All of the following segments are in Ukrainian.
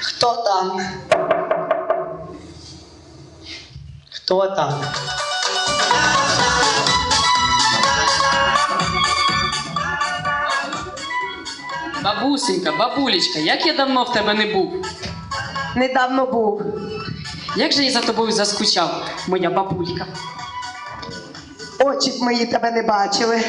Хто там? Хто там? Бабусенька, бабулечка, як я давно в тебе не був. Недавно був. Як же я за тобою заскучав, моя бабулька. Очі б мої тебе не бачили.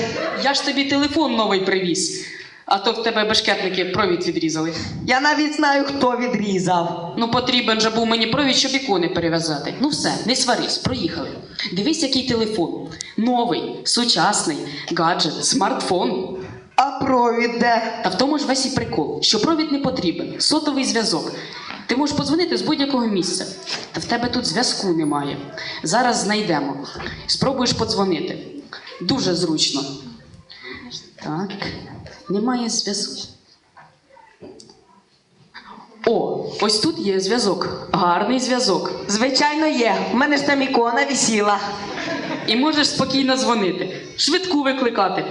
Я ж тобі телефон новий привіз, а то в тебе бешкетники провід відрізали. Я навіть знаю, хто відрізав. Ну, потрібен же був мені провід, щоб ікони перев'язати. Ну все, не сварись, проїхали. Дивись, який телефон. Новий, сучасний, гаджет, смартфон. А провід де? Та в тому ж весь і прикол, що провід не потрібен, сотовий зв'язок. Ти можеш подзвонити з будь-якого місця. Та в тебе тут зв'язку немає. Зараз знайдемо. Спробуєш подзвонити. Дуже зручно. Так, немає зв'язку. О, ось тут є зв'язок. Гарний зв'язок. Звичайно, є. У мене ж там ікона висіла. І можеш спокійно дзвонити, швидку викликати.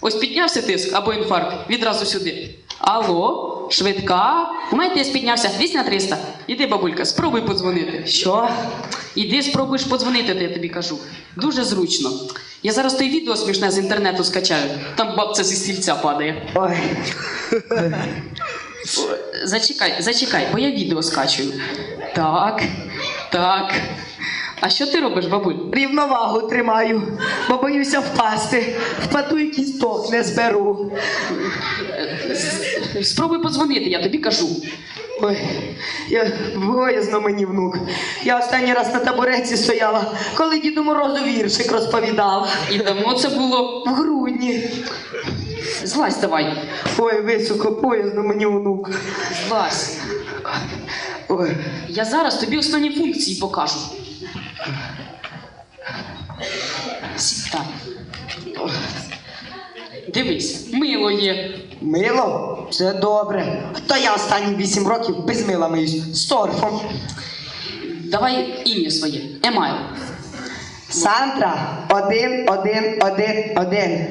Ось піднявся тиск або інфаркт, відразу сюди. Алло, швидка. Знаєте, я піднявся 200 на 300. Іди, бабулька, спробуй подзвонити. Що? Іди спробуєш подзвонити, то я тобі кажу. Дуже зручно. Я зараз той відео смішне з інтернету скачаю. Там бабця зі стільця падає. Ой. Зачекай, зачекай, бо я відео скачую. Так, так. А що ти робиш, бабуль? Рівновагу тримаю, бо боюся впасти. Впаду і кісток не зберу. Спробуй подзвонити, я тобі кажу. Ой, я боязно мені внук. Я останній раз на табуреці стояла, коли Діду Морозу віршик розповідав. І давно це було. В грудні. Злазь давай. Ой, високо, поязно мені внук. Злазь. Ой. Я зараз тобі основні функції покажу. Сідай. Дивись, мило є. Мило? Це добре. То я останні вісім років без мила миюсь з торфом. Давай ім'я своє. Емайл. Сандра, один, один, один, один.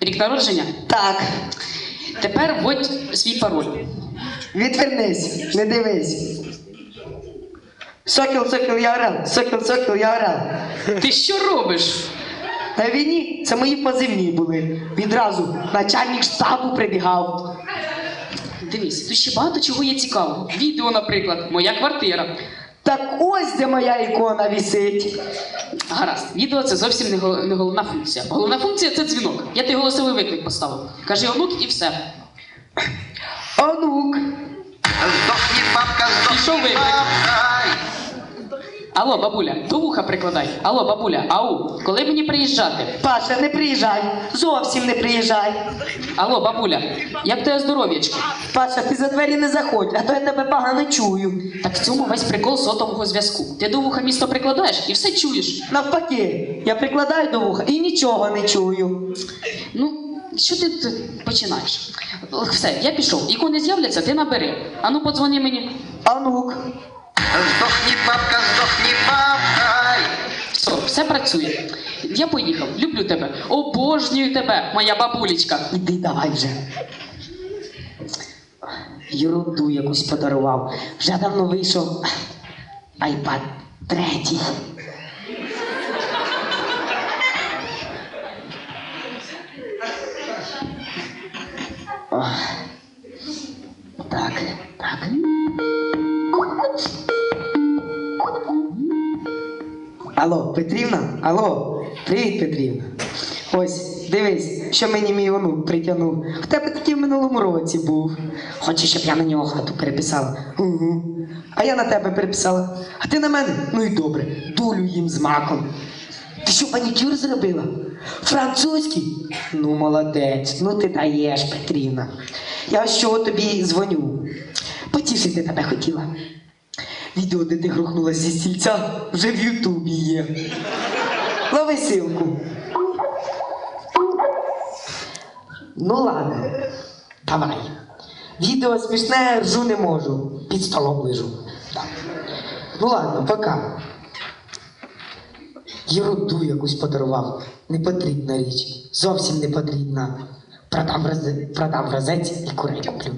Рік народження. Так, Тепер вводь свій пароль. відвернись, не дивись. Сокіл, сокіл, я орел, сокіл, сокіл, я орел. Ти що робиш? На війні це мої позивні були. Відразу начальник штабу прибігав. Дивись, тут ще багато чого є цікавого. Відео, наприклад, моя квартира. Так ось де моя ікона висить. Гаразд, відео це зовсім не, головна функція. Головна функція це дзвінок. Я ти голосовий виклик поставив. Кажи онук і все. Онук. Здохни, бабка, здохни, бабка. Алло, бабуля, до вуха прикладай. Алло, бабуля, ау, коли мені приїжджати? Паша, не приїжджай. Зовсім не приїжджай. Алло, бабуля, як твоє здоров'ячко? Паша, ти за двері не заходь, а то я тебе погано чую. Так в цьому весь прикол сотового зв'язку. Ти до вуха місто прикладаєш і все чуєш. Навпаки, я прикладаю до вуха і нічого не чую. Ну, що ти тут починаєш? Все, я пішов. Ікони з'являться, ти набери. Ану, подзвони мені. Онук. Здохни, бабка, здохни, бабка. Все, все працює. Я поїхав, люблю тебе, обожнюю тебе, моя бабулечка. Іди давай вже. Ерунду якусь подарував. Вже давно вийшов. Айпад третій. Ох. Алло, Петрівна? Алло, привіт, Петрівна. Ось, дивись, що мені мій онук притягнув. В тебе такий в минулому році був. Хочеш, щоб я на нього хату переписала? Угу. А я на тебе переписала. А ти на мене? Ну і добре, дулю їм з маком. Ти що, панікюр зробила? Французький? Ну, молодець, ну ти даєш, Петрівна. Я чого тобі дзвоню. Потішити тебе хотіла. Відео, де ти грохнулася зі стільця, вже в Ютубі є. Лови силку. Ну ладно, давай. Відео смішне, ржу не можу. Під столом лежу. Так. Ну ладно, пока. Єрунду якусь подарував. Непотрібна річ. Зовсім не потрібна. Продам, розе- продам розець і курей куплю.